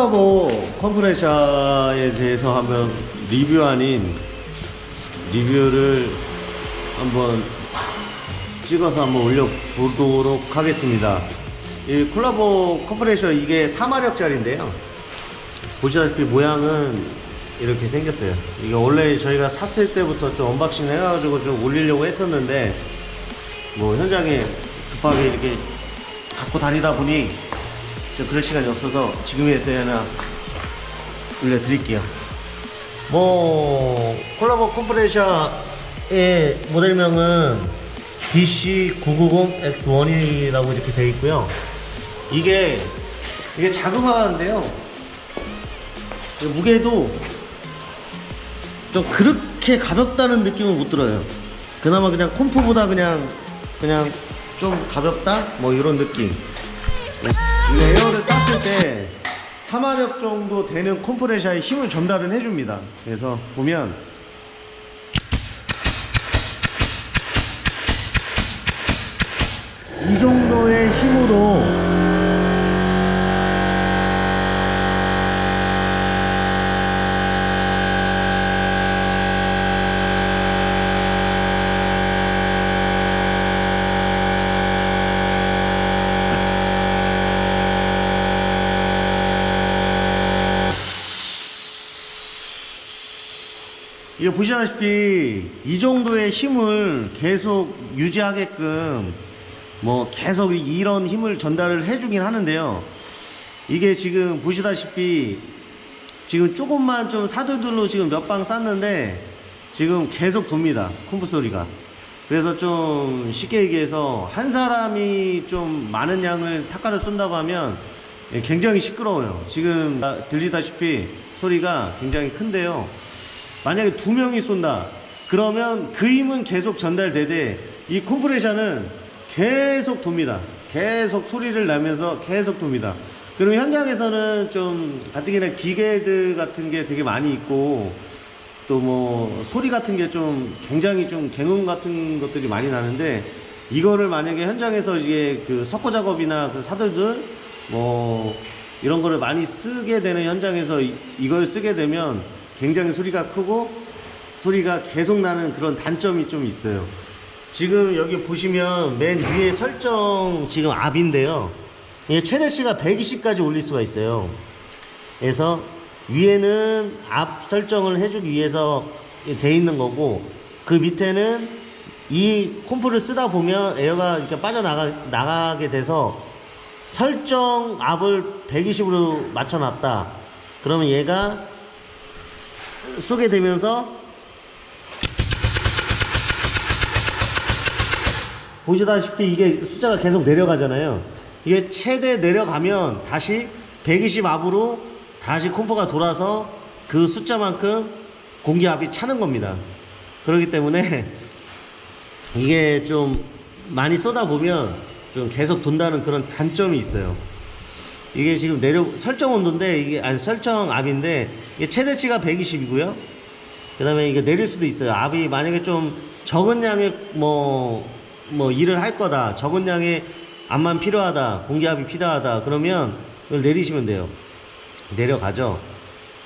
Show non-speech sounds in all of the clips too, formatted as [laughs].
콜라보 컴프레셔에 대해서 한번 리뷰 아닌 리뷰를 한번 찍어서 한번 올려보도록 하겠습니다. 이 콜라보 컴프레셔 이게 4마력짜리인데요. 보시다시피 모양은 이렇게 생겼어요. 이게 원래 저희가 샀을 때부터 좀 언박싱 해가지고 좀 올리려고 했었는데 뭐 현장에 급하게 이렇게 갖고 다니다 보니 좀 그럴 시간이 없어서 하나 올려드릴게요. 뭐 콜라보 컴프레셔의 모델명은 DC990X1이라고 이렇게 되어 있고요. 이게 이게 자그마한데요. 무게도 좀 그렇게 가볍다는 느낌은 못 들어요. 그나마 그냥 콤프보다 그냥 그냥 좀 가볍다 뭐 이런 느낌. 이 에어를 땄을 때 3마력 정도 되는 컴프레셔에 힘을 전달은 해줍니다. 그래서 보면 이 정도의 힘으로 이거 보시다시피 이 정도의 힘을 계속 유지하게끔 뭐 계속 이런 힘을 전달을 해주긴 하는데요. 이게 지금 보시다시피 지금 조금만 좀 사두들로 지금 몇 방 쌌는데 지금 계속 돕니다. 콤프 소리가. 그래서 좀 쉽게 얘기해서 한 사람이 좀 많은 양을 탁가를 쏜다고 하면 예, 굉장히 시끄러워요. 지금 들리다시피 소리가 굉장히 큰데요. 만약에 두 명이 쏜다. 그러면 그 힘은 계속 전달되되 이 컴프레셔는 계속 돕니다. 계속 소리를 나면서 계속 돕니다. 그리고 현장에서는 좀 가뜩이나 기계들 같은 게 되게 많이 있고 또 뭐 소리 같은 게 좀 굉장히 좀 갱음 같은 것들이 많이 나는데 이거를 만약에 현장에서 이게 그 석고 작업이나 그 사들들 뭐 이런 거를 많이 쓰게 되는 현장에서 이, 이걸 쓰게 되면 굉장히 소리가 크고 소리가 계속 나는 그런 단점이 좀 있어요. 지금 여기 보시면 맨 위에 설정 지금 압인데요. 최대치가 120까지 올릴 수가 있어요. 그래서 위에는 압 설정을 해주기 위해서 돼 있는 거고 그 밑에는 이 콤프를 쓰다 보면 에어가 이렇게 빠져나가 나가게 돼서 설정 압을 120으로 맞춰놨다. 그러면 얘가 쏘게 되면서 보시다시피 이게 숫자가 계속 내려가잖아요. 이게 최대 내려가면 다시 120 압으로 다시 콤프가 돌아서 그 숫자만큼 공기압이 차는 겁니다. 그렇기 때문에 이게 좀 많이 쏘다 보면 좀 계속 돈다는 그런 단점이 있어요. 이게 지금 내려 설정 온도인데 이게 아니 설정 압인데 이게 최대치가 120이고요. 그다음에 이게 내릴 수도 있어요. 압이 만약에 좀 적은 양의 뭐, 뭐 일을 할 거다. 적은 양의 압만 필요하다. 공기압이 필요하다. 그러면 이걸 내리시면 돼요. 내려가죠.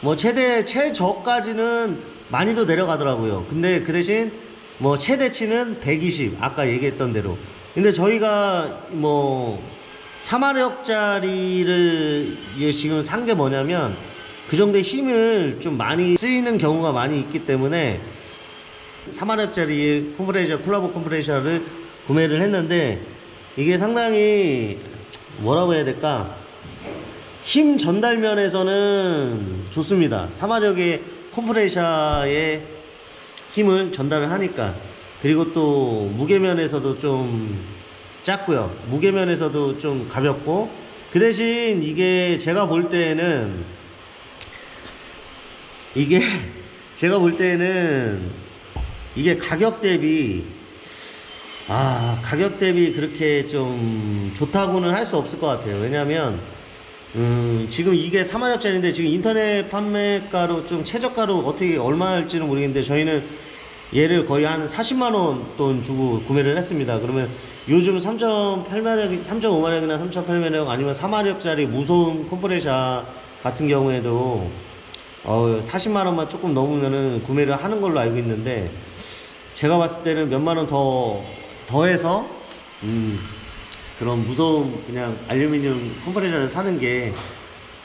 뭐 최대 최저까지는 많이도 내려가더라고요. 근데 그 대신 뭐 최대치는 120. 아까 얘기했던 대로. 근데 저희가 뭐 3마력짜리를 지금 산 게 뭐냐면 그 정도의 힘을 좀 많이 쓰이는 경우가 많이 있기 때문에 3마력짜리 컴프레셔 콜라보 컴프레셔를 구매를 했는데 이게 상당히 뭐라고 해야 될까? 힘 전달 면에서는 좋습니다. 3마력의 컴프레셔의 힘을 전달을 하니까. 그리고 또 무게 면에서도 좀 작고요. 무게 면에서도 좀 가볍고 그 대신 이게 제가 볼 때는 이게 [laughs] 제가 볼 때는 이게 가격 대비 아 가격 대비 그렇게 좀 좋다고는 할 수 없을 것 같아요. 왜냐하면 음, 지금 이게 3만원짜리인데 지금 인터넷 판매가로 좀 최저가로 어떻게 얼마 할지는 모르겠는데 저희는 얘를 거의 한 40만 원 돈 주고 구매를 했습니다. 그러면 요즘 3.8마력, 3.5마력이나 3.8마력 아니면 4마력짜리 무소음 컴프레셔 같은 경우에도 어, 40만 원만 조금 넘으면은 구매를 하는 걸로 알고 있는데 제가 봤을 때는 몇만 원 더 더해서 음, 그런 무서운 그냥 알루미늄 컴프레셔를 사는 게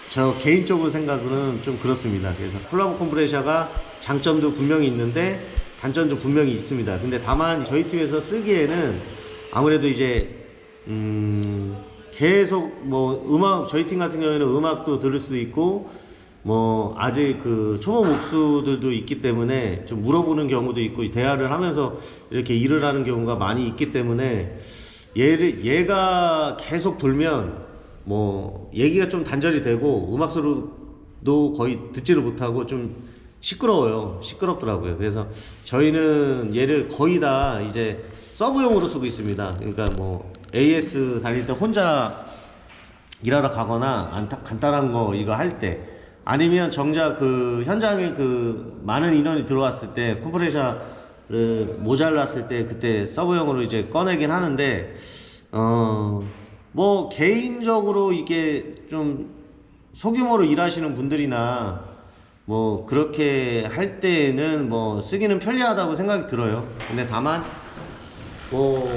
저 개인적으로 생각은 좀 그렇습니다. 그래서 콜라보 컴프레셔가 장점도 분명히 있는데 단점도 분명히 있습니다. 근데 다만 저희 팀에서 쓰기에는 아무래도 이제 음 계속 뭐 음악 저희 팀 같은 경우에는 음악도 들을 수도 있고 뭐 아직 그 초보 목수들도 있기 때문에 좀 물어보는 경우도 있고 대화를 하면서 이렇게 일을 하는 경우가 많이 있기 때문에 얘를 얘가 계속 돌면 뭐 얘기가 좀 단절이 되고 음악 소리도 거의 듣지를 못하고 좀 시끄러워요. 시끄럽더라고요. 그래서 저희는 얘를 거의 다 이제 서브용으로 쓰고 있습니다. 그러니까 뭐 AS 다닐 때 혼자 일하러 가거나 안타- 간단한 거 이거 할 때 아니면 정작 그 현장에 그 많은 인원이 들어왔을 때 컴프레셔를 모자랐을 때 그때 서브용으로 이제 꺼내긴 하는데 어 뭐 개인적으로 이게 좀 소규모로 일하시는 분들이나 뭐 그렇게 할 때는 뭐 쓰기는 편리하다고 생각이 들어요. 근데 다만 뭐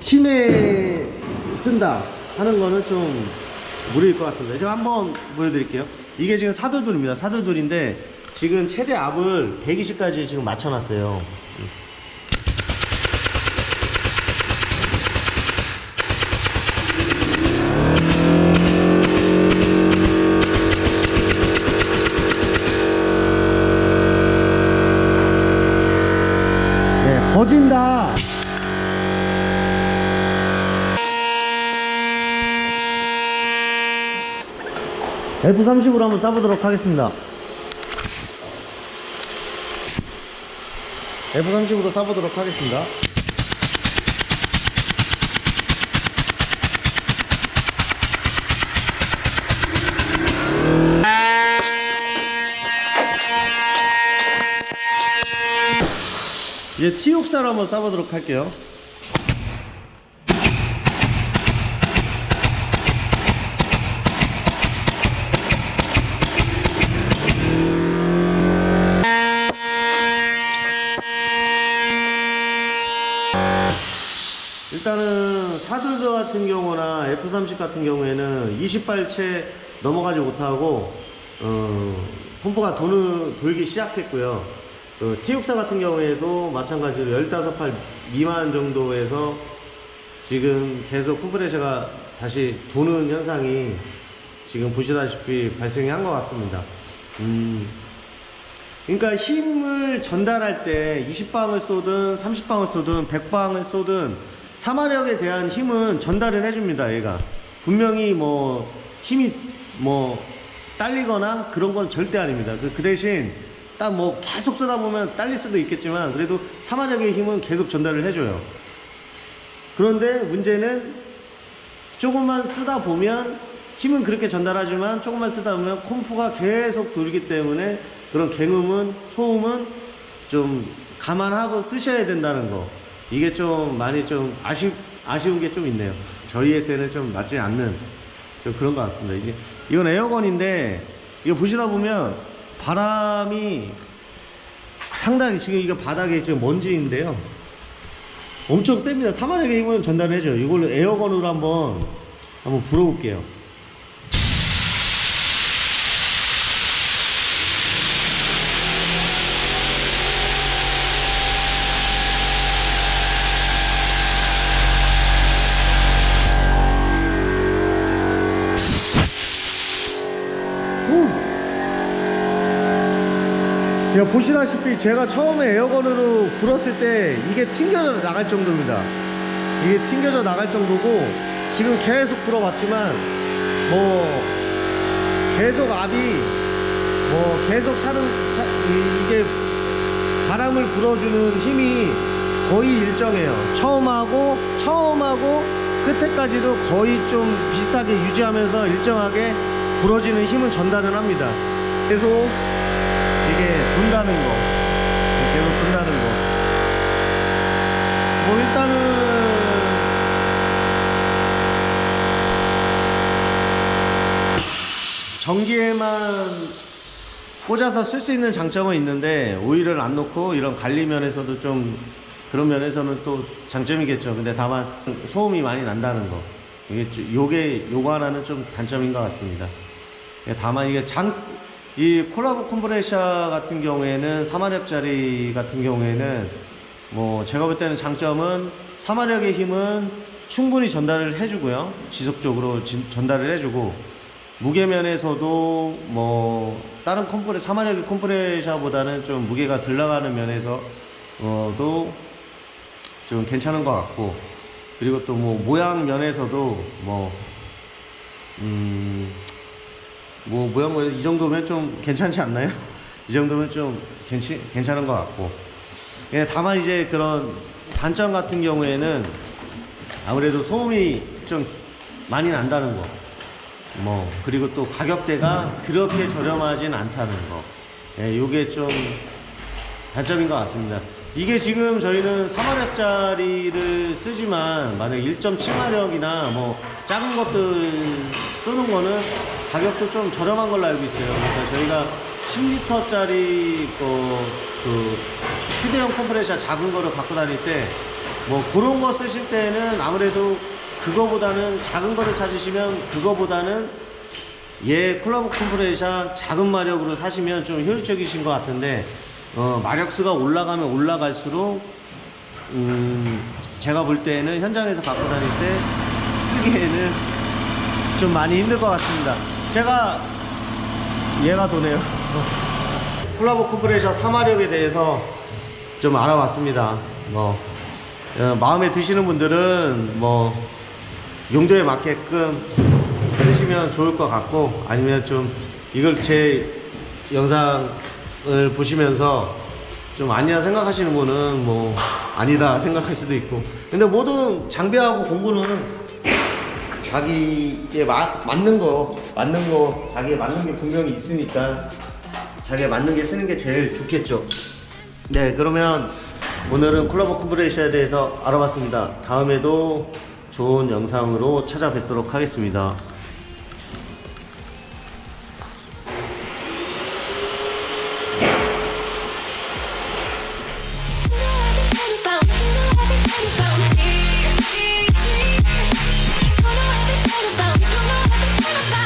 팀에 쓴다 하는 거는 좀 무리일 것 같습니다. 제가 한번 보여드릴게요. 이게 지금 사도둘입니다. 사도둘인데 지금 최대 압을 120까지 지금 맞춰놨어요. 네, 거진다. F30으로 한번 쏴보도록 하겠습니다. F30으로 쏴보도록 하겠습니다. 이제 T64로 한번 쏴보도록 할게요. 일단은 사들드 같은 경우나 F30 같은 경우에는 20발채 넘어가지 못하고 어, 펌프가 도는, 돌기 시작했고요. 그 T64 같은 경우에도 마찬가지로 15발 미만 정도에서 지금 계속 컴프레셔가 다시 도는 현상이 지금 보시다시피 발생이 한 것 같습니다. 음, 그러니까 힘을 전달할 때 20방을 쏘든 30방을 쏘든 100방을 쏘든 사마력에 대한 힘은 전달을 해줍니다 얘가 분명히 뭐 힘이 뭐 딸리거나 그런 건 절대 아닙니다 그, 그 대신 딱 뭐 계속 쏘다 보면 딸릴 수도 있겠지만 그래도 사마력의 힘은 계속 전달을 해줘요. 그런데 문제는 조금만 쓰다 보면 힘은 그렇게 전달하지만 조금만 쓰다 보면 콤프가 계속 돌기 때문에 그런 갱음은 소음은 좀 감안하고 쓰셔야 된다는 거. 이게 좀 많이 좀 아쉬, 아쉬운 게 좀 있네요. 저희의 때는 좀 맞지 않는 좀 그런 것 같습니다. 이게 이건 에어건인데 이거 보시다 보면 바람이 상당히 지금 이거 바닥에 지금 먼지인데요 엄청 셉니다. 사마력의 힘은 전달해줘요. 이걸로 에어건으로 한번 한번 불어볼게요. 제가 보시다시피 제가 처음에 에어건으로 불었을 때 이게 튕겨져 나갈 정도입니다. 이게 튕겨져 나갈 정도고 지금 계속 불어봤지만 뭐 계속 압이 뭐 계속 차는 차, 이- 이게 바람을 불어주는 힘이 거의 일정해요. 처음 하고 처음 하고 끝에까지도 거의 좀 비슷하게 유지하면서 일정하게 불어지는 힘은 전달은 합니다. 계속 이게 분다는 거 계속 분다는 거 뭐 일단은 전기에만 꽂아서 쓸 수 있는 장점은 있는데 오일을 안 놓고 이런 관리 면에서도 좀 그런 면에서는 또 장점이겠죠. 근데 다만 소음이 많이 난다는 거. 이게 좀- 요게 요거 하나는 좀 단점인 것 같습니다. 예, 다만 이게 장, 이 콜라보 컴프레셔 같은 경우에는 3마력짜리 같은 경우에는 뭐 제가 볼 때는 장점은 3마력의 힘은 충분히 전달을 해주고요. 지속적으로 진- 전달을 해주고 무게면에서도 뭐 다른 컴프레 3마력의 컴프레셔보다는 좀 무게가 덜 나가는 면에서 어도 좀 괜찮은 것 같고 그리고 또 뭐 모양 면에서도 뭐 음, 뭐 모양 뭐이 정도면 좀 괜찮지 않나요? [laughs] 이 정도면 좀 괜찮 괜찮은 것 같고 예, 다만 이제 그런 단점 같은 경우에는 아무래도 소음이 좀 많이 난다는 거. 뭐 그리고 또 가격대가 그렇게 저렴하진 않다는 거. 예, 요게 좀 단점인 것 같습니다. 이게 지금 저희는 3마력짜리를 쓰지만 만약 1.7마력이나 뭐 작은 것들 쓰는 거는 가격도 좀 저렴한 걸로 알고 있어요. 그러니까 저희가 10리터짜리 그 휴대용 컴프레셔 작은 거를 갖고 다닐 때 뭐 그런 거 쓰실 때는 아무래도 그거보다는 작은 거를 찾으시면 그거보다는 얘 콜라보 컴프레셔 작은 마력으로 사시면 좀 효율적이신 것 같은데 어, 마력수가 올라가면 올라갈수록 음, 제가 볼 때는 현장에서 갖고 다닐 때 쓰기에는 좀 많이 힘들 것 같습니다. 제가 얘가 도네요. [laughs] 콜라보 컴프레셔 3마력에 대해서 좀 알아봤습니다. 뭐 어, 마음에 드시는 분들은 뭐 용도에 맞게끔 쓰시면 좋을 것 같고 아니면 좀 이걸 제 영상 을 보시면서 좀 아니야 생각하시는 분은 뭐 아니다 생각할 수도 있고. 근데 모든 장비하고 공구는 자기에 마, 맞는 거 맞는 거 자기에 맞는 게 분명히 있으니까 자기에 맞는 게 쓰는 게 제일 좋겠죠. 네 그러면 오늘은 콜라보 컴프레셔에 대해서 알아봤습니다. 다음에도 좋은 영상으로 찾아뵙도록 하겠습니다